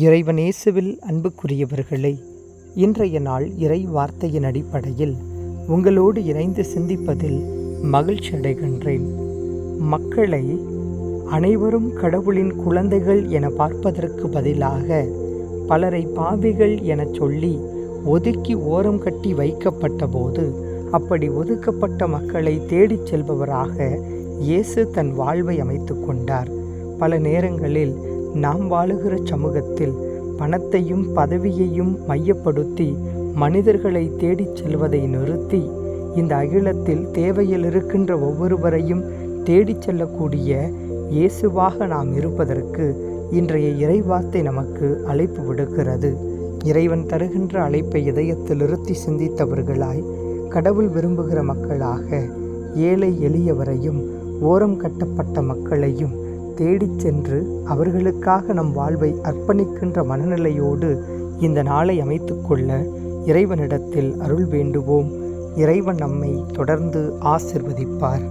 இறைவனேசுவில் அன்புக்குரியவர்களே இன்றைய நாள் இறை வார்த்தையின் அடிப்படையில் உங்களோடு இணைந்து சிந்திப்பதில் மகிழ்ச்சி அடைகின்றேன். மக்களை அனைவரும் கடவுளின் குழந்தைகள் என பார்ப்பதற்கு பதிலாக பலரை பாவிகள் எனச் சொல்லி ஒதுக்கி ஓரம் கட்டி வைக்கப்பட்ட போது அப்படி ஒதுக்கப்பட்ட மக்களை தேடிச் செல்பவராக இயேசு தன் வாழ்வை அமைத்து கொண்டார். பல நேரங்களில் நாம் வாழுகிற சமூகத்தில் பணத்தையும் பதவியையும் மையப்படுத்தி மனிதர்களை தேடிச் செல்வதை நிறுத்தி இந்த அகிலத்தில் தேவையில் இருக்கின்ற ஒவ்வொருவரையும் தேடிச் செல்லக்கூடிய இயேசுவாக நாம் இருப்பதற்கு இன்றைய இறைவார்த்தை நமக்கு அழைப்பு விடுக்கிறது. இறைவன் தருகின்ற அழைப்பை இதயத்தில் நிறுத்தி சிந்தித்தவர்களாய் கடவுள் விரும்புகிற மக்களாக ஏழை எளியவரையும் ஓரம் கட்டப்பட்ட மக்களையும் தேடிச் சென்று அவர்களுக்காக நம் வாழ்வை அர்ப்பணிக்கின்ற மனநிலையோடு இந்த நாளை அமைத்துக்கொள்ள இறைவனிடத்தில் அருள் வேண்டுவோம். இறைவன் நம்மை தொடர்ந்து ஆசிர்வதிப்பார்.